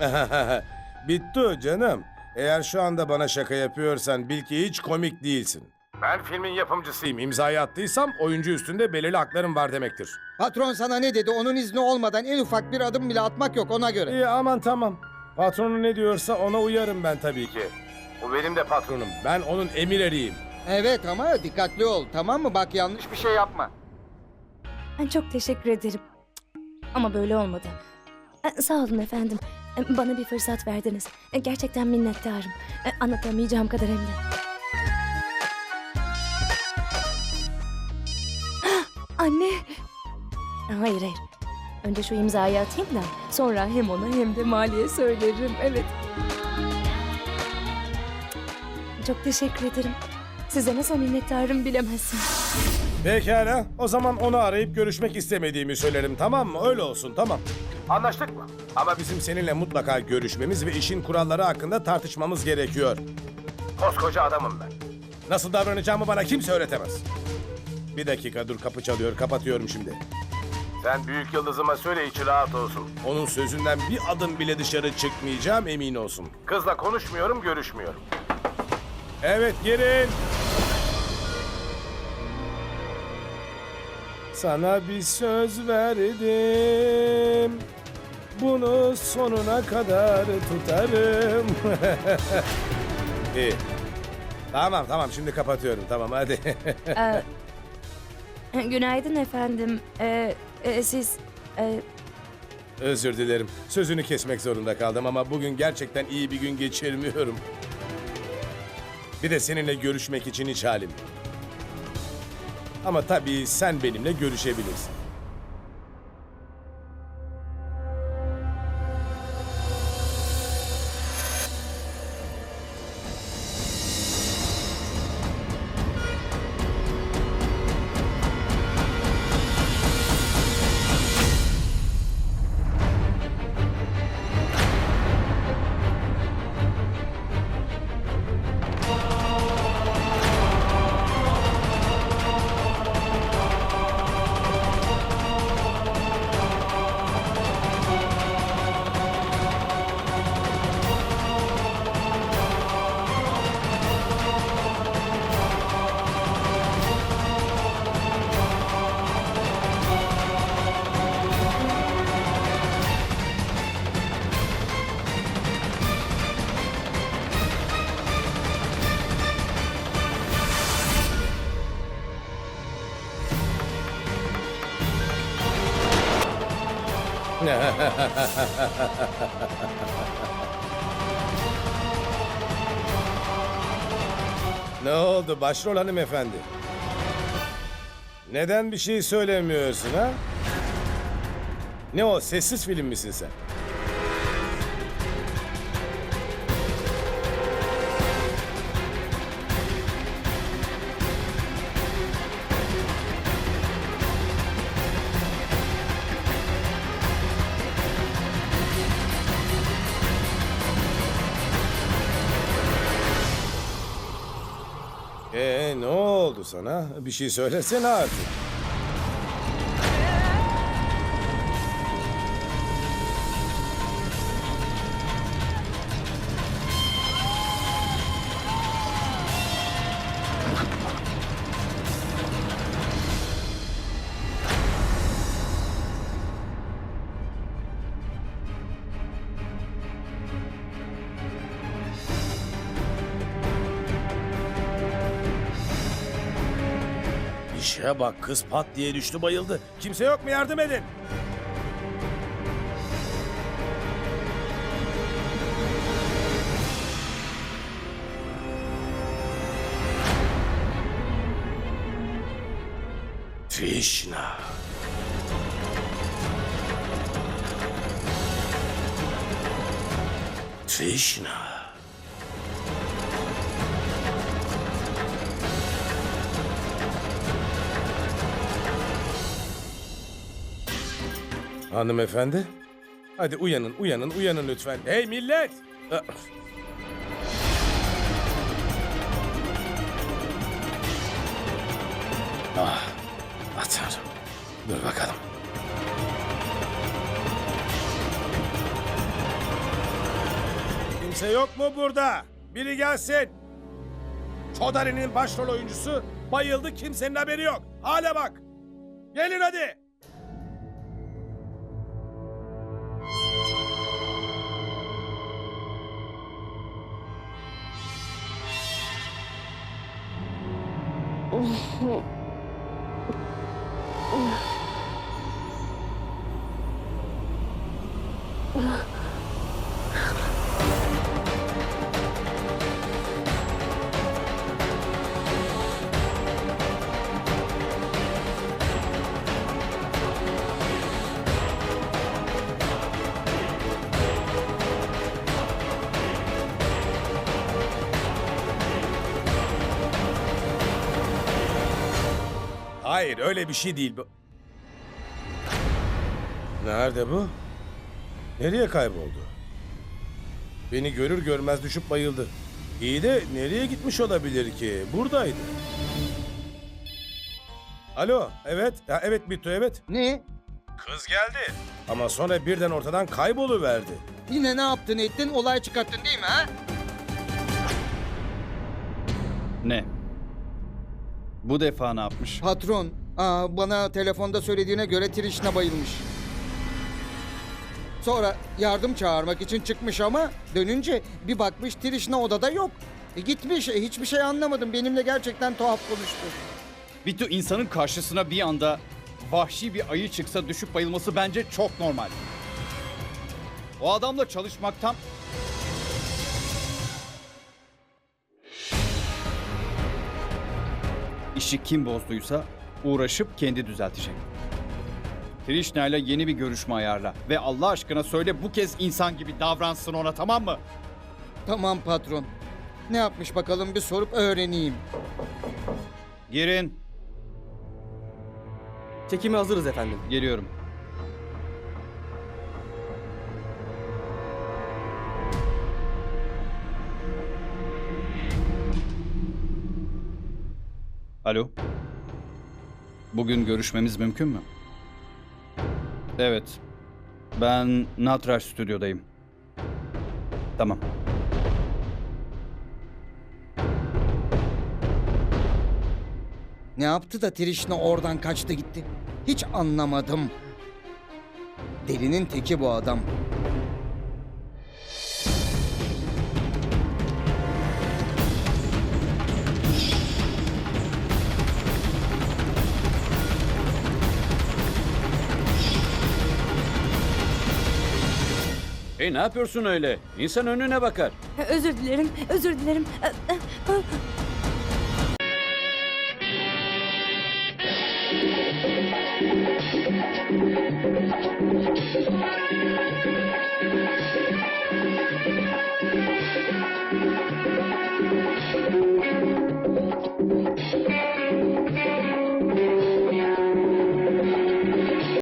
Bittu canım. Eğer şu anda bana şaka yapıyorsan bil ki hiç komik değilsin. Ben filmin yapımcısıyım. İmzayı attıysam oyuncu üstünde belirli haklarım var demektir. Patron sana ne dedi? Onun izni olmadan en ufak bir adım bile atmak yok ona göre. İyi aman tamam. Patronu ne diyorsa ona uyarım ben tabii ki. O benim de patronum. Ben onun emir eriyim. Evet ama dikkatli ol tamam mı? Bak yanlış bir şey yapma. Ben çok teşekkür ederim. Ama böyle olmadı. Sağ olun efendim. Bana bir fırsat verdiniz. E, Gerçekten minnettarım. E, Anlatamayacağım kadar hem de. Anne! Hayır hayır. Önce şu imzayı atayım da sonra hem ona hem de Mali'ye söylerim. Evet. Çok teşekkür ederim. Size nasıl minnettarım bilemezsin. Pekala. O zaman onu arayıp görüşmek istemediğimi söylerim tamam mı? Öyle olsun tamam. Anlaştık mı? Ama bizim seninle mutlaka görüşmemiz ve işin kuralları hakkında tartışmamız gerekiyor. Koskoca adamım ben. Nasıl davranacağımı bana kimse öğretemez. Bir dakika dur kapı çalıyor kapatıyorum şimdi. Sen büyük yıldızıma söyle içi rahat olsun. Onun sözünden bir adım bile dışarı çıkmayacağım emin olsun. Kızla konuşmuyorum görüşmüyorum. Evet girin. Sana bir söz verdim. Bunu sonuna kadar tutarım. İyi. Tamam tamam şimdi kapatıyorum tamam hadi. Ee, günaydın efendim. Ee, e, siz... e, Özür dilerim. Sözünü kesmek zorunda kaldım ama bugün gerçekten iyi bir gün geçirmiyorum. Bir de seninle görüşmek için hiç halim. yok. Ama tabii sen benimle görüşebilirsin. Ne oldu başrol hanımefendi? Neden bir şey söylemiyorsun ha? Ne o sessiz film misin sen? Oldu sana? Bir şey söylesene artık. İşe bak kız pat diye düştü bayıldı. Kimse yok mu yardım edin? Trishna. Trishna. Hanımefendi. Hadi uyanın, uyanın, uyanın lütfen. Hey millet! Ah. Ah, tanrım. Dur bakalım. Kimse yok mu burada? Biri gelsin. Çodari'nin başrol oyuncusu bayıldı kimsenin haberi yok. Hale bak. Gelin hadi. 哼 Hayır öyle bir şey değil bu. Nerede bu? Nereye kayboldu? Beni görür görmez düşüp bayıldı. İyi de nereye gitmiş olabilir ki? Buradaydı. Alo, evet, ya evet Bittu, evet. Ne? Kız geldi. Ama sonra birden ortadan kayboluverdi. Yine ne yaptın ettin olay çıkarttın değil mi ha? Ne? Bu defa ne yapmış? Patron aa, bana telefonda söylediğine göre Trishna bayılmış. Sonra yardım çağırmak için çıkmış ama dönünce bir bakmış Trishna odada yok. E gitmiş e, hiçbir şey anlamadım benimle gerçekten tuhaf konuştu. Bitu insanın karşısına bir anda vahşi bir ayı çıksa düşüp bayılması bence çok normal. O adamla çalışmaktan... İşi kim bozduysa uğraşıp kendi düzeltecek. Trishna ile yeni bir görüşme ayarla ve Allah aşkına söyle bu kez insan gibi davransın ona tamam mı? Tamam patron. Ne yapmış bakalım bir sorup öğreneyim. Girin. Çekime hazırız efendim. Geliyorum. Alo. Bugün görüşmemiz mümkün mü? Evet. Ben Natraş stüdyodayım. Tamam. Ne yaptı da Trishna oradan kaçtı gitti? Hiç anlamadım. Delinin teki bu adam. Hey ne yapıyorsun öyle? İnsan önüne bakar. Ee, özür dilerim, özür dilerim. Ee, e,